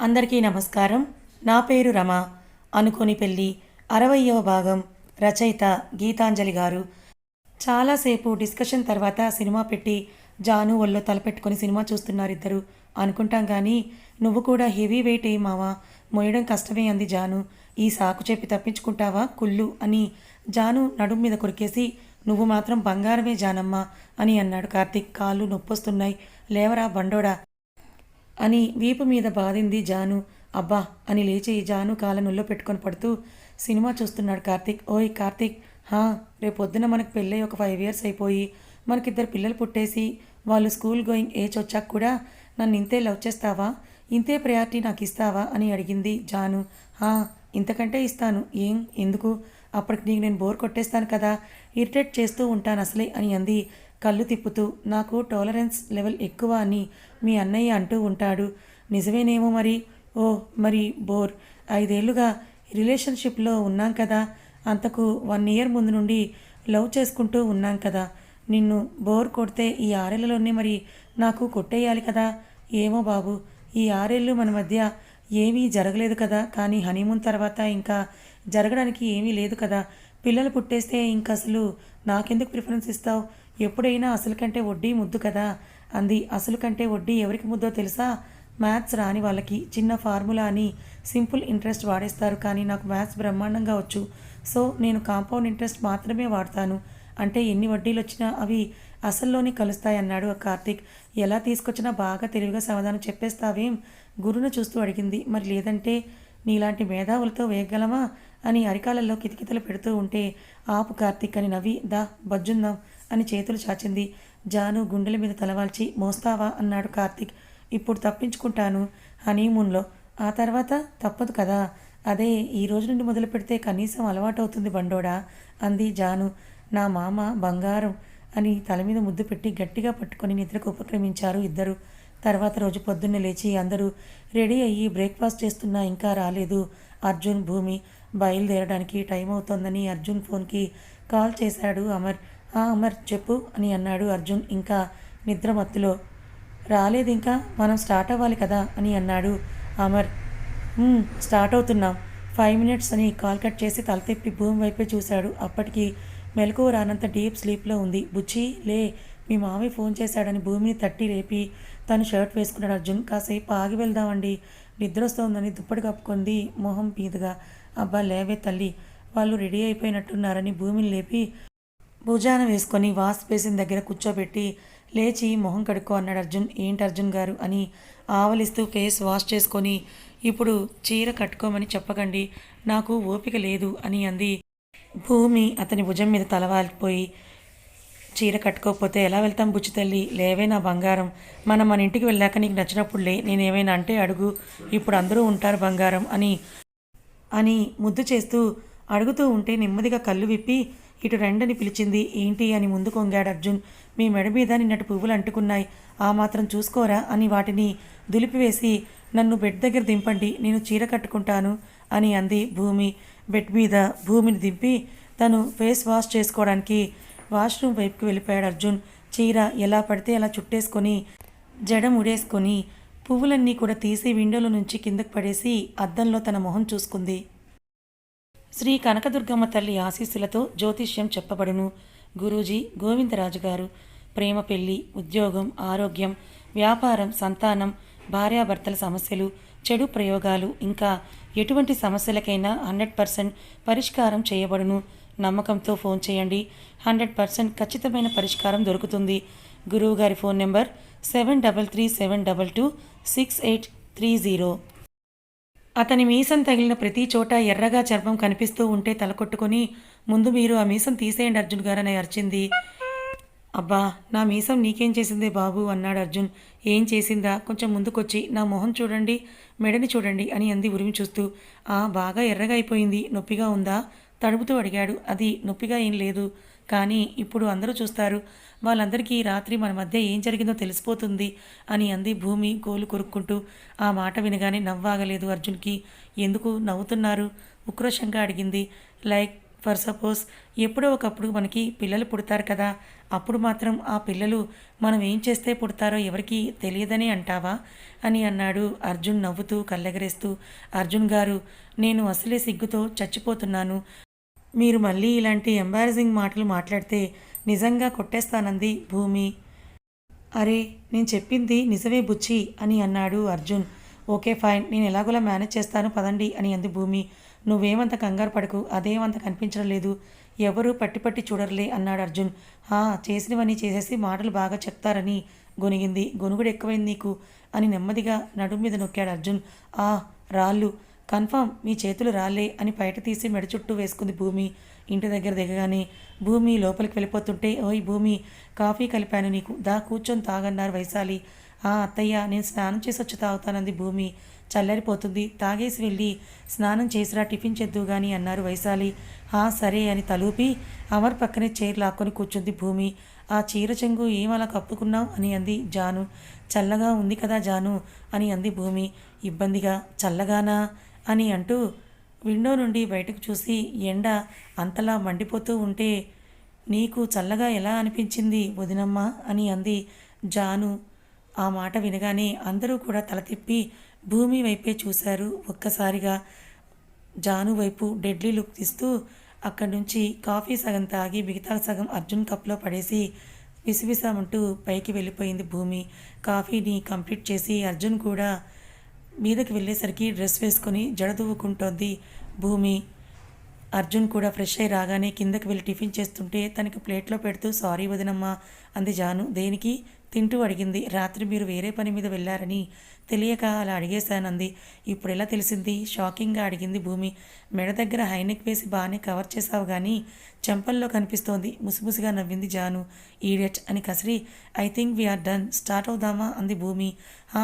అందరికీ నమస్కారం. నా పేరు రమ. అనుకోని పెళ్ళి అరవయవ భాగం రచయిత గీతాంజలి గారు. చాలాసేపు డిస్కషన్ తర్వాత సినిమా పెట్టి జాను ఒళ్ళో తలపెట్టుకొని సినిమా చూస్తున్నారు ఇద్దరు అనుకుంటాం కానీ నువ్వు కూడా హెవీ వెయిట్ ఏ మావా. మోయడం కష్టమే అంది జాను. ఈ సాకు చెప్పి తప్పించుకుంటావా కుళ్ళు అని జాను నడుం మీద కొరికేసి నువ్వు మాత్రం బంగారమే జానమ్మ అని అన్నాడు కార్తీక్. కాళ్ళు నొప్పొస్తున్నాయి. లేవరా బండోడా. అని వీపు మీద బాధింది జాను. అబ్బా! అని లేచి జాను కాళ్ళ పెట్టుకొని పడుతూ సినిమా చూస్తున్నాడు కార్తీక్. ఓయ్ కార్తీక్! హా! రేపొద్దున మనకు పెళ్ళై ఒక ఫైవ్ ఇయర్స్ అయిపోయి మనకిద్దరు పిల్లలు పుట్టేసి వాళ్ళు స్కూల్ గోయింగ్ ఏజ్ వచ్చాక కూడా నన్ను ఇంతే లవ్ చేస్తావా? ఇంతే ప్రయారిటీ నాకు ఇస్తావా? అని అడిగింది జాను. హా! ఇంతకంటే ఇస్తాను. ఏం? ఎందుకు? అప్పటికి నీకు నేను బోర్ కొట్టేస్తాను కదా. ఇరిటేట్ చేస్తూ ఉంటాను అసలే అని అంది కళ్ళు తిప్పుతూ నాకు టాలరెన్స్ లెవెల్ ఎక్కువ అని మీ అన్నయ్య అంటూ ఉంటాడు. నిజమేనేమో మరి? ఓ మరి బోర్. ఐదేళ్ళుగా రిలేషన్షిప్లో ఉన్నాం కదా. అంతకు వన్ ఇయర్ ముందు నుండి లవ్ చేసుకుంటూ ఉన్నాం కదా. నిన్ను బోర్ కొడితే ఈ ఆరేళ్ళలోనే మరి నాకు కొట్టేయాలి కదా? ఏమో బాబు. ఈ ఆరేళ్ళు మన మధ్య ఏమీ జరగలేదు కదా. కానీ హనీమూన్ తర్వాత ఇంకా జరగడానికి ఏమీ లేదు కదా. పిల్లలు పుట్టేస్తే ఇంక అసలు నాకెందుకు ప్రిఫరెన్స్ ఇస్తావు? ఎప్పుడైనా అసలు కంటే వడ్డీ ముద్దు కదా? అంది. అసలు కంటే వడ్డీ ఎవరికి ముద్దో తెలుసా? మ్యాథ్స్ రాని వాళ్ళకి చిన్న ఫార్ములా అని సింపుల్ ఇంట్రెస్ట్ వాడేస్తారు కానీ నాకు మ్యాథ్స్ బ్రహ్మాండంగా వచ్చు. సో నేను కాంపౌండ్ ఇంట్రెస్ట్ మాత్రమే వాడతాను. అంటే ఎన్ని వడ్డీలు వచ్చినా అవి అసల్లోనే కలుస్తాయి అన్నాడు కార్తీక్. ఎలా తీసుకొచ్చినా బాగా తెలివిగా సమాధానం చెప్పేస్తావేం? గురును చూస్తూ అడిగింది. మరి లేదంటే నీలాంటి మేధావులతో వేయగలమా అని అరికాలలో కితకితలు పెడుతూ ఉంటే ఆపు కార్తీక్ అని నవ్వి దా బజ్జుందాం అని చేతులు చాచింది. జాను గుండెల మీద తలవాల్చి మోస్తావా? అన్నాడు కార్తీక్. ఇప్పుడు తప్పించుకుంటాను హనీమూన్లో. ఆ తర్వాత తప్పదు కదా. అదే ఈ రోజు నుండి మొదలు పెడితే కనీసం అలవాటవుతుంది బండోడా అంది జాను. నా మామ బంగారం అని తల మీద ముద్దు పెట్టి గట్టిగా పట్టుకొని నిద్రకు ఉపక్రమించారు ఇద్దరు. తర్వాత రోజు పొద్దున్నే లేచి అందరూ రెడీ అయ్యి బ్రేక్ఫాస్ట్ చేస్తున్నా ఇంకా రాలేదు. అర్జున్ భూమి బయలుదేరడానికి టైం అవుతోందని అర్జున్ ఫోన్కి కాల్ చేశాడు. అమర్ "ఆ, అమర్ చెప్పు అని అన్నాడు అర్జున్. ఇంకా నిద్ర మత్తులో రాలేదు ఇంకా మనం స్టార్ట్ అవ్వాలి కదా అని అన్నాడు అమర్. స్టార్ట్ అవుతున్నాం. ఫైవ్ మినిట్స్ అని కాల్ కట్ చేసి తల తిప్పి భూమి వైపే చూశాడు. అప్పటికి మెలకువ రానంత డీప్ స్లీప్లో ఉంది. బుచ్చి లే మీ మామయ్య ఫోన్ చేశాడని భూమిని తట్టి లేపి తను షర్ట్ వేసుకున్నాడు అర్జున్. కాసేపు ఆగి వెళ్దామండి. నిద్ర వస్తోందని దుప్పటి కప్పుకుంది మొహం మీదుగా. అబ్బా లేవే తల్లి. వాళ్ళు రెడీ అయిపోయినట్టున్నారని భూమిని లేపి భుజాన వేసుకొని వాష్ బేసిన్ దగ్గర కూర్చోబెట్టి లేచి మొహం కడుక్కో అన్నాడు అర్జున్. ఏంటి అర్జున్ గారు? అని ఆవలిస్తూ ఫేస్ వాష్ చేసుకొని ఇప్పుడు చీర కట్టుకోమని చెప్పకండి. నాకు ఓపిక లేదు అని అంది. భూమి అతని భుజం మీద తలవాలిపోయి చీర కట్టుకోకపోతే ఎలా వెళ్తాం బుచ్చి తల్లి? లేవే నా బంగారం. మనం మన ఇంటికి వెళ్ళాక నీకు నచ్చినప్పుడు లే నేనేమైనా అంటే అడుగు. ఇప్పుడు అందరూ ఉంటారు బంగారం అని అని ముద్దు చేస్తూ అడుగుతూ ఉంటే నెమ్మదిగా కళ్ళు విప్పి ఇటు రెండని పిలిచింది. ఏంటి అని ముందు కొంగాడు అర్జున్. మీ మెడ మీద నిన్నటి పువ్వులు అంటుకున్నాయి. ఆ మాత్రం చూసుకోరా అని వాటిని దులిపివేసి నన్ను బెడ్ దగ్గర దింపండి నేను చీర కట్టుకుంటాను అని అంది భూమి. బెడ్ మీద భూమిని దింపి తను ఫేస్ వాష్ చేసుకోవడానికి వాష్రూమ్ వైపుకి వెళ్ళిపోయాడు అర్జున్. చీర ఎలా పడితే అలా చుట్టేసుకొని జడ ముడేసుకొని పువ్వులన్నీ కూడా తీసి విండోలో నుంచి కిందకు పడేసి అద్దంలో తన మొహం చూసుకుంది. శ్రీ కనకదుర్గమ్మ తల్లి ఆశీస్సులతో జ్యోతిష్యం చెప్పబడును. గురూజీ గోవిందరాజు గారు. ప్రేమ పెళ్ళి ఉద్యోగం ఆరోగ్యం వ్యాపారం సంతానం భార్యాభర్తల సమస్యలు చెడు ప్రయోగాలు ఇంకా ఎటువంటి సమస్యలకైనా హండ్రెడ్ పర్సెంట్ పరిష్కారం చేయబడును. నమ్మకంతో ఫోన్ చేయండి. హండ్రెడ్ పర్సెంట్ ఖచ్చితమైన పరిష్కారం దొరుకుతుంది. గురువు గారి phone number seven double three seven double two six eight three zero. అతని మీసం తగిలిన ప్రతి చోట ఎర్రగా చర్మం కనిపిస్తూ ఉంటే తలకొట్టుకుని ముందు మీరు ఆ మీసం తీసేయండి అర్జున్ గారని అర్చింది. అరిచింది అబ్బా నా మీసం నీకేం చేసిందే బాబు? అన్నాడు అర్జున్. ఏం చేసిందా? కొంచెం ముందుకొచ్చి నా మొహం చూడండి మెడని చూడండి అని అంది ఉరిమి చూస్తూ. ఆ బాగా ఎర్రగా అయిపోయింది. నొప్పిగా ఉందా? తడుపుతూ అడిగాడు. అది నొప్పిగా ఏం లేదు. కానీ ఇప్పుడు అందరూ చూస్తారు. వాళ్ళందరికీ రాత్రి మన మధ్య ఏం జరిగిందో తెలిసిపోతుంది అని అంది భూమి గోలు కొరుక్కుంటూ. ఆ మాట వినగానే నవ్వాగలేదు అర్జున్కి. ఎందుకు నవ్వుతున్నారు? ఉక్రోషంగా అడిగింది. లైక్ ఫర్ సపోజ్ ఎప్పుడో ఒకప్పుడు మనకి పిల్లలు పుడతారు కదా. అప్పుడు మాత్రం ఆ పిల్లలు మనం ఏం చేస్తే పుడతారో ఎవరికి తెలియదని అంటావా? అని అన్నాడు అర్జున్ నవ్వుతూ కళ్ళెగరేస్తూ. అర్జున్ గారు నేను అసలే సిగ్గుతో చచ్చిపోతున్నాను. మీరు మళ్ళీ ఇలాంటి ఎంబారసింగ్ మాటలు మాట్లాడితే నిజంగా కొట్టేస్తానంది భూమి. అరే నేను చెప్పింది నిజమే బుచ్చి అని అన్నాడు అర్జున్. Okay fine. నేను ఎలాగోలా మేనేజ్ చేస్తాను పదండి అని అంది భూమి. నువ్వేమంత కంగారు పడకు అదేమంత కనిపించడం లేదు. ఎవరు పట్టి పట్టి చూడరులే అన్నాడు అర్జున్. హా చేసినవన్నీ చేసేసి మాటలు బాగా చెప్తారని గొనిగింది. గొనుగుడు ఎక్కువైంది నీకు అని నెమ్మదిగా నడుము మీద నొక్కాడు అర్జున్. ఆ రాళ్ళు. కన్ఫామ్ మీ చేతులు రాలే అని బయట తీసి మెడ చుట్టూ వేసుకుంది భూమి. ఇంటి దగ్గర దిగగానే భూమి లోపలికి వెళ్ళిపోతుంటే ఓయ్ భూమి కాఫీ కలిపాను నీకు. దా కూర్చొని తాగన్నారు వైశాలి. ఆ అత్తయ్య నేను స్నానం చేసి వచ్చి తాగుతానంది భూమి. చల్లరిపోతుంది. తాగేసి వెళ్ళి స్నానం చేసిరా టిఫిన్ చేద్దు కానీ అన్నారు వైశాలి. ఆ సరే అని తలూపి అమర్ పక్కనే చీర లాక్కొని కూర్చుంది భూమి. ఆ చీర చెంగు ఏం అలా కప్పుకున్నావు? అని అంది జాను. చల్లగా ఉంది కదా జాను అని అంది భూమి. ఇబ్బందిగా. చల్లగానా? అని అంటూ విండో నుండి బయటకు చూసి ఎండ అంతలా మండిపోతూ ఉంటే నీకు చల్లగా ఎలా అనిపించింది వదినమ్మ? అని అంది జాను. ఆ మాట వినగానే అందరూ కూడా తల తిప్పి భూమి వైపే చూశారు ఒక్కసారిగా. జాను వైపు డెడ్లీ లుక్ తీస్తూ అక్కడి నుంచి కాఫీ సగం తాగి మిగతా సగం అర్జున్ కప్లో పడేసి విసివిసామంటూ పైకి వెళ్ళిపోయింది భూమి. కాఫీని కంప్లీట్ చేసి అర్జున్ కూడా మీదకి వెళ్ళేసరికి డ్రెస్ వేసుకొని జడదువ్వుకుంటోంది భూమి. అర్జున్ కూడా ఫ్రెష్ అయి రాగానే కిందకి వెళ్ళి టిఫిన్ చేస్తుంటే తనకి ప్లేట్లో పెడుతూ సారీ వదినమ్మా అంది జాను. దేనికి? తింటూ అడిగింది. రాత్రి మీరు వేరే పని మీద వెళ్ళారని తెలియక అలా అడిగేశానంది. ఇప్పుడు ఎలా తెలిసింది? షాకింగ్గా అడిగింది భూమి. మెడ దగ్గర హైనెక్ వేసి బాగానే కవర్ చేసావు కానీ చెంపల్లో కనిపిస్తోంది. ముసిముసిగా నవ్వింది జాను. ఈడియట్ అని కసిరి. I think we are done. Start అవుదామా? అంది భూమి.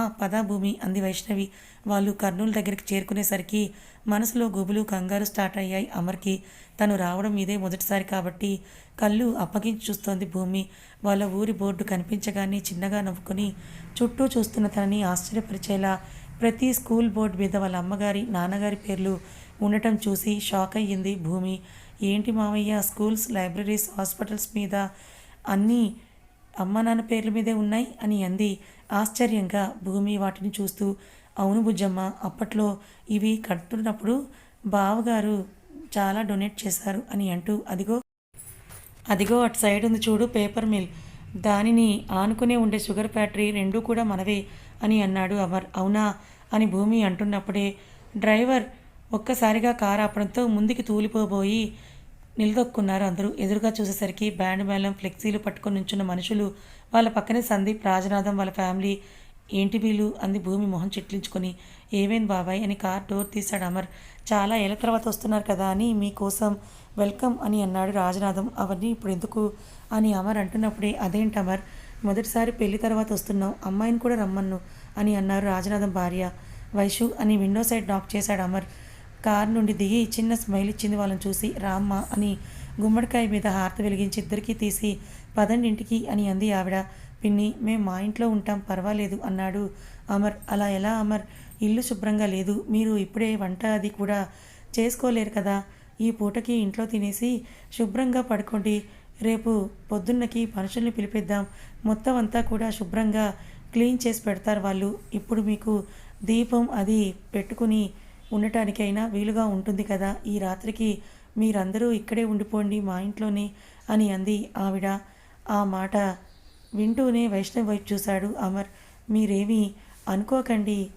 పదా భూమి అంది వైష్ణవి. వాళ్ళు కర్నూలు దగ్గరికి చేరుకునేసరికి మనసులో గుబులు కంగారు స్టార్ట్ అయ్యాయి అమర్కి. తను రావడం ఇదే మొదటిసారి కాబట్టి కళ్ళు అప్పగించి చూస్తోంది భూమి. వాళ్ళ ఊరి బోర్డు కనిపించగానే చిన్నగా నవ్వుకుని చుట్టూ చూస్తున్న తనని ఆశ్చర్యపరిచేలా ప్రతి స్కూల్ బోర్డు మీద వాళ్ళ అమ్మగారి నాన్నగారి పేర్లు ఉండటం చూసి షాక్ అయ్యింది భూమి. ఏంటి మావయ్య స్కూల్స్ లైబ్రరీస్ హాస్పిటల్స్ మీద అన్నీ అమ్మ నాన్న పేర్ల మీదే ఉన్నాయి అని అంది. ఆశ్చర్యంగా భూమి వాటిని చూస్తూ అవును బుజ్జమ్మ అప్పట్లో ఇవి కడుతున్నప్పుడు బావగారు చాలా డొనేట్ చేశారు అని అంటూ అదిగో అదిగో అటు సైడ్ ఉంది చూడు పేపర్ మిల్. దానిని ఆనుకునే ఉండే షుగర్ ఫ్యాక్టరీ రెండూ కూడా మనవే అని అన్నాడు అమర్. అవునా అని భూమి అంటున్నప్పుడే డ్రైవర్ ఒక్కసారిగా కారు ఆపడంతో ముందుకి తూలిపోబోయి నిలదొక్కున్నారు. అందరూ ఎదురుగా చూసేసరికి బ్యాండ్ మేళం ఫ్లెక్సీలు పట్టుకొని నుంచున్న మనుషులు వాళ్ళ పక్కనే సందీప్ రాజనాథం వాళ్ళ ఫ్యామిలీ ఏంటి వీళ్ళు అంది భూమి మొహం చిట్లించుకొని. ఏమేం బాబాయ్ అని కార్ డోర్ తీశాడు అమర్. చాలా ఏళ్ళ తర్వాత వస్తున్నారు కదా అని మీకోసం వెల్కమ్ అని అన్నాడు రాజనాథం. అవన్నీ ఇప్పుడు ఎందుకు అని అమర్ అంటున్నప్పుడే అదేంటి అమర్? మొదటిసారి పెళ్ళి తర్వాత వస్తున్నాం అమ్మాయిని కూడా రమ్మన్ను అని అన్నారు రాజనాథం భార్య. వైషు అని విండో సైడ్ నాక్ చేశాడు అమర్. కారు నుండి దిగి చిన్న స్మైల్ ఇచ్చింది వాళ్ళని చూసి రామ్మ అని గుమ్మడికాయ మీద హారతి వెలిగించి ఇద్దరికీ తీసి పదండి ఇంటికి అని అంది ఆవిడ. పిన్ని మేము మా ఇంట్లో ఉంటాం పర్వాలేదు అన్నాడు అమర్. అలా ఎలా అమర్? ఇల్లు శుభ్రంగా లేదు. మీరు ఇప్పుడే వంట అది కూడా చేసుకోలేరు కదా. ఈ పూటకి ఇంట్లో తినేసి శుభ్రంగా పడుకోండి. రేపు పొద్దున్నకి మనుషుల్ని పిలిపిద్దాం. మొత్తం అంతా కూడా శుభ్రంగా క్లీన్ చేసి పెడతారు వాళ్ళు. ఇప్పుడు మీకు దీపం అది పెట్టుకుని ఉండటానికైనా వీలుగా ఉంటుంది కదా? ఈ రాత్రికి మీరందరూ ఇక్కడే ఉండిపోండి మా ఇంట్లోనే అని అంది ఆవిడ. ఆ మాట వింటూనే వైష్ణవ్ వైపు చూశాడు. అమర్ మీరేమీ అనుకోకండి.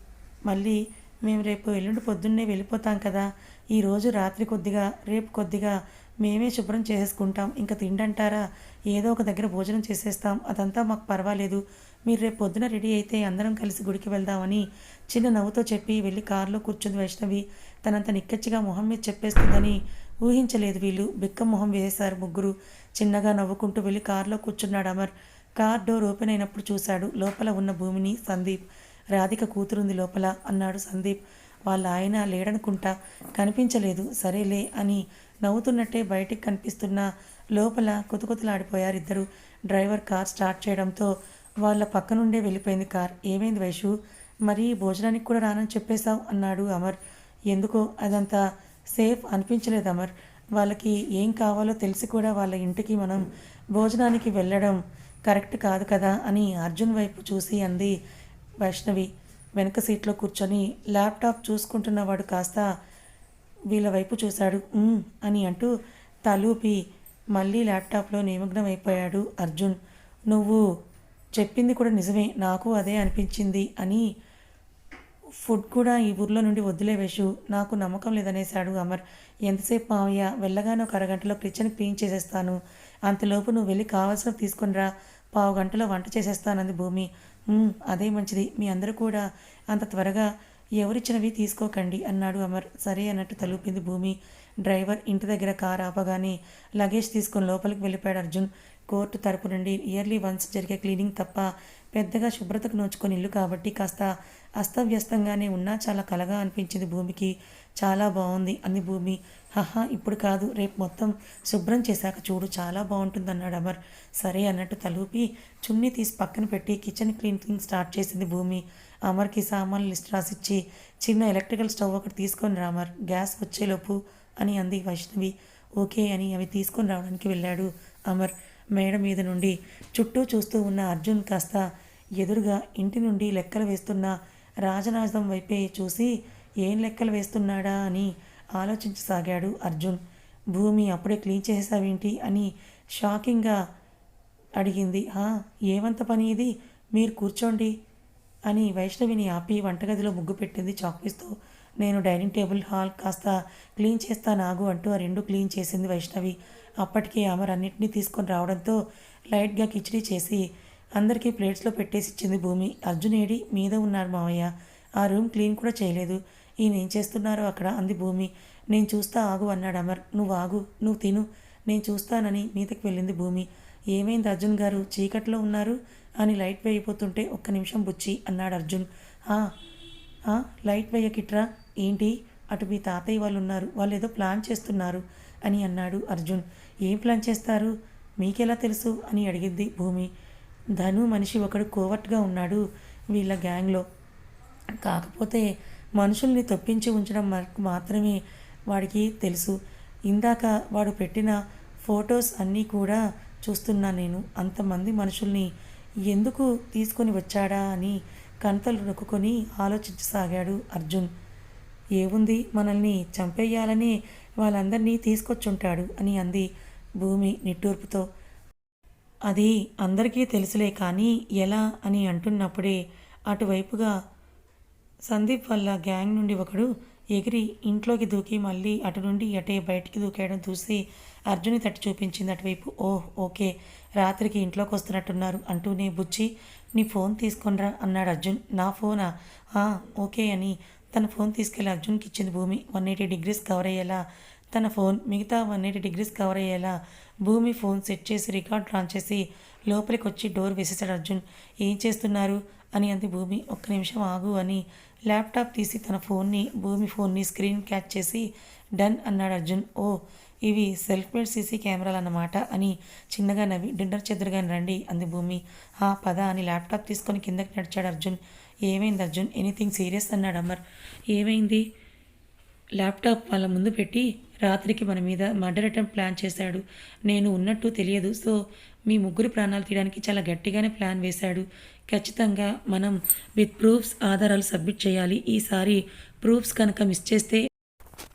మళ్ళీ మేము రేపు ఎల్లుండి పొద్దున్నే వెళ్ళిపోతాం కదా. ఈరోజు రాత్రి కొద్దిగా రేపు కొద్దిగా మేమే శుభ్రం చేసేసుకుంటాం ఇంకా తిండంటారా? ఏదో ఒక దగ్గర భోజనం చేసేస్తాం. అదంతా మాకు పర్వాలేదు. మీరు రేపు పొద్దున రెడీ అయితే అందరం కలిసి గుడికి వెళ్దామని చిన్న నవ్వుతో చెప్పి వెళ్ళి కారులో కూర్చుంది వైష్ణవి. తనంత నిక్కచ్చిగా మొహం మీద చెప్పేస్తుందని ఊహించలేదు వీళ్ళు. బిక్క మొహం వేశారు ముగ్గురు. చిన్నగా నవ్వుకుంటూ వెళ్ళి కారులో కూర్చున్నాడు అమర్. కార్ డోర్ ఓపెన్ అయినప్పుడు చూశాడు. లోపల ఉన్న భూమిని సందీప్. రాధిక కూతురుంది లోపల అన్నాడు సందీప్. వాళ్ళ ఆయన లేడనుకుంటా. కనిపించలేదు. సరేలే అని నవ్వుతున్నట్టే బయటికి కనిపిస్తున్న లోపల కుతకుతలాడిపోయారు ఇద్దరు డ్రైవర్ కార్ స్టార్ట్ చేయడంతో వాళ్ళ పక్క నుండే వెళ్ళిపోయింది కార్. ఏమైంది వైషు? మరి భోజనానికి కూడా రానని చెప్పేశావు? అన్నాడు అమర్. ఎందుకో? అదంతా సేఫ్ అనిపించలేదు అమర్. వాళ్ళకి ఏం కావాలో తెలిసి కూడా వాళ్ళ ఇంటికి మనం భోజనానికి వెళ్ళడం కరెక్ట్ కాదు కదా? అని అర్జున్ వైపు చూసి అంది వైష్ణవి. వెనక సీట్లో కూర్చొని ల్యాప్టాప్ చూసుకుంటున్నవాడు కాస్త వీళ్ళ వైపు చూశాడు. అని అంటూ తలూపి మళ్ళీ ల్యాప్టాప్లో నిమగ్నం అయిపోయాడు అర్జున్. నువ్వు చెప్పింది కూడా నిజమే. నాకు అదే అనిపించింది అని ఫుడ్ కూడా ఈ ఊర్లో నుండి వద్దులే వేషు. నాకు నమ్మకం లేదనేశాడు అమర్. ఎంతసేపు మావయ్య? వెళ్ళగానే ఒక అరగంటలో కిచెన్ క్లీన్ చేసేస్తాను. అంతలోపు నువ్వు వెళ్ళి కావాల్సినవి తీసుకునిరా. పావు గంటలో వంట చేసేస్తానంది భూమి. అదే మంచిది. మీ అందరూ కూడా అంత త్వరగా ఎవరిచ్చినవి తీసుకోకండి అన్నాడు అమర్. సరే అన్నట్టు తలుపింది భూమి. డ్రైవర్ ఇంటి దగ్గర కార్ ఆపగానే లగేజ్ తీసుకుని లోపలికి వెళ్ళిపోయాడు అర్జున్. కోర్టు తరపు నుండి ఇయర్లీ వన్స్ జరిగే క్లీనింగ్ తప్ప పెద్దగా శుభ్రతకు నోచుకొని ఇల్లు కాబట్టి కాస్త అస్తవ్యస్తంగానే ఉన్నా చాలా కలగా అనిపించింది భూమికి. చాలా బాగుంది అంది భూమి. హహా ఇప్పుడు కాదు రేపు మొత్తం శుభ్రం చేశాక చూడు చాలా బాగుంటుంది అన్నాడు అమర్. సరే అన్నట్టు తలూపి చున్నీ తీసి పక్కన పెట్టి కిచెన్ క్లీనింగ్ స్టార్ట్ చేసింది భూమి. అమర్కి సామాన్లు లిస్ట్ రాసిచ్చి చిన్న ఎలక్ట్రికల్ స్టవ్ ఒకటి తీసుకొని రా అమర్ గ్యాస్ వచ్చేలోపు అని అంది వైష్ణవి. ఓకే అని అవి తీసుకొని రావడానికి వెళ్ళాడు అమర్ మేడ మీద నుండి. చుట్టూ చూస్తూ ఉన్న అర్జున్ కాస్త ఎదురుగా ఇంటి నుండి లెక్కలు వేస్తున్న రాజనాథం వైపే చూసి ఏం లెక్కలు వేస్తున్నాడా అని ఆలోచించసాగాడు అర్జున్. భూమి అప్పుడే క్లీన్ చేసేసావేంటి అని షాకింగ్గా అడిగింది. ఏమంత పని ఇది? మీరు కూర్చోండి అని వైష్ణవిని ఆపి వంటగదిలో ముగ్గు పెట్టింది చాక్పీస్తో. నేను డైనింగ్ టేబుల్ హాల్ కాస్త క్లీన్ చేస్తా నాగు అంటూ ఆ రెండు క్లీన్ చేసింది వైష్ణవి. అప్పటికే అమర్ అన్నింటినీ తీసుకొని రావడంతో లైట్గా కిచడీ చేసి అందరికీ ప్లేట్స్లో పెట్టేసి ఇచ్చింది భూమి. అర్జునేడి మీద ఉన్నారు మావయ్య. ఆ రూమ్ క్లీన్ కూడా చేయలేదు. ఈయన ఏం చేస్తున్నారో అక్కడ అంది భూమి. నేను చూస్తా ఆగు అన్నాడు అమర్. నువ్వు ఆగు నువ్వు తిను. నేను చూస్తానని మీదకి వెళ్ళింది భూమి. ఏమైంది అర్జున్ గారు? చీకట్లో ఉన్నారు అని లైట్ వేయిపోతుంటే ఒక్క నిమిషం బుచ్చి అన్నాడు అర్జున్. "ఆ, లైట్ వేయకిట్రా? ఏంటి? అటు మీ తాతయ్య వాళ్ళు ఉన్నారు వాళ్ళు ఏదో ప్లాన్ చేస్తున్నారు అని అన్నాడు అర్జున్. ఏం ప్లాన్ చేస్తారు? మీకెలా తెలుసు అని అడిగింది భూమి. ధను మనిషి ఒకడు కోవర్ట్గా ఉన్నాడు వీళ్ళ గ్యాంగ్లో. కాకపోతే మనుషుల్ని తప్పించి ఉంచడం మాత్రమే వాడికి తెలుసు. ఇందాక వాడు పెట్టిన ఫొటోస్ అన్నీ కూడా చూస్తున్నా నేను. అంతమంది మనుషుల్ని ఎందుకు తీసుకొని వచ్చాడా అని కణతలు నొక్కుని ఆలోచించసాగాడు అర్జున్. ఏముంది మనల్ని చంపేయాలని వాళ్ళందరినీ తీసుకొచ్చుంటాడు అని అంది భూమి నిట్టూర్పుతో. అది అందరికీ తెలుసులే కానీ ఎలా అని అంటున్నప్పుడే అటువైపుగా సందీప్ వల్ల గ్యాంగ్ నుండి ఒకడు ఎగిరి ఇంట్లోకి దూకి మళ్ళీ అటు నుండి అటే బయటికి దూకేయడం చూసి అర్జుని తట్టి చూపించింది అటువైపు. Oh okay. రాత్రికి ఇంట్లోకి వస్తున్నట్టున్నారు అంటూనే బుచ్చి నీ ఫోన్ తీసుకొనిరా అన్నాడు అర్జున్. నా ఫోనా? ఓకే అని. తన ఫోన్ తీసుకెళ్ళి అర్జున్కి ఇచ్చింది భూమి. వన్ ఎయిటీ డిగ్రీస్ కవర్ అయ్యేలా. తన ఫోన్ మిగతా వన్ ఎయిటీ డిగ్రీస్ కవర్ అయ్యేలా. భూమి ఫోన్ సెట్ చేసి రికార్డ్ ఆన్ చేసి లోపలికి వచ్చి డోర్ వేసేసాడు అర్జున్. ఏం చేస్తున్నారు? అని అంది భూమి. ఒక్క నిమిషం ఆగు అని ల్యాప్టాప్ తీసి తన ఫోన్ని భూమి ఫోన్ని స్క్రీన్ క్యాచ్ చేసి డన్ అన్నాడు అర్జున్. ఓ ఇవి సెల్ఫ్ మేడ్ సీసీ కెమెరాలు అన్నమాట అని చిన్నగా నవ్వి డిన్నర్ చెదురుగా రండి అంది భూమి. ఆ పద అని ల్యాప్టాప్ తీసుకొని కిందకి నడిచాడు అర్జున్. ఏమైంది అర్జున్? ఎనీథింగ్ సీరియస్ అన్నాడు అమర్. ఏమైంది? ల్యాప్టాప్ వాళ్ళ ముందు పెట్టి రాత్రికి మన మీద మర్డర్ అటెంప్ట్ ప్లాన్ చేశాడు. నేను ఉన్నట్టు తెలియదు. సో మీ ముగ్గురు ప్రాణాలు తీయడానికి చాలా గట్టిగానే ప్లాన్ వేశాడు. ఖచ్చితంగా మనం విత్ ప్రూఫ్స్ ఆధారాలు సబ్మిట్ చేయాలి. ఈసారి ప్రూఫ్స్ కనుక మిస్ చేస్తే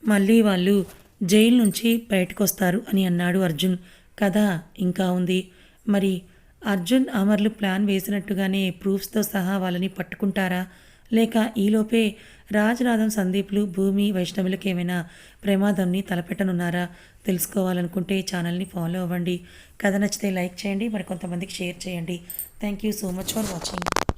మళ్ళీ వాళ్ళు జైలు నుంచి బయటకు వస్తారు అని అన్నాడు అర్జున్. కథ ఇంకా ఉంది. మరి అర్జున్ అమర్లు ప్లాన్ వేసినట్టుగానే ప్రూఫ్స్తో సహా వాళ్ళని పట్టుకుంటారా? లేక ఈలోపే రాజరాధం సందీప్లు భూమి వైష్ణవులకు ఏమైనా ప్రమాదంని తలపెట్టనున్నారా? తెలుసుకోవాలనుకుంటే ఛానల్ని ఫాలో అవ్వండి. కథ నచ్చితే లైక్ చేయండి. మరి కొంతమందికి షేర్ చేయండి. Thank you so much for watching.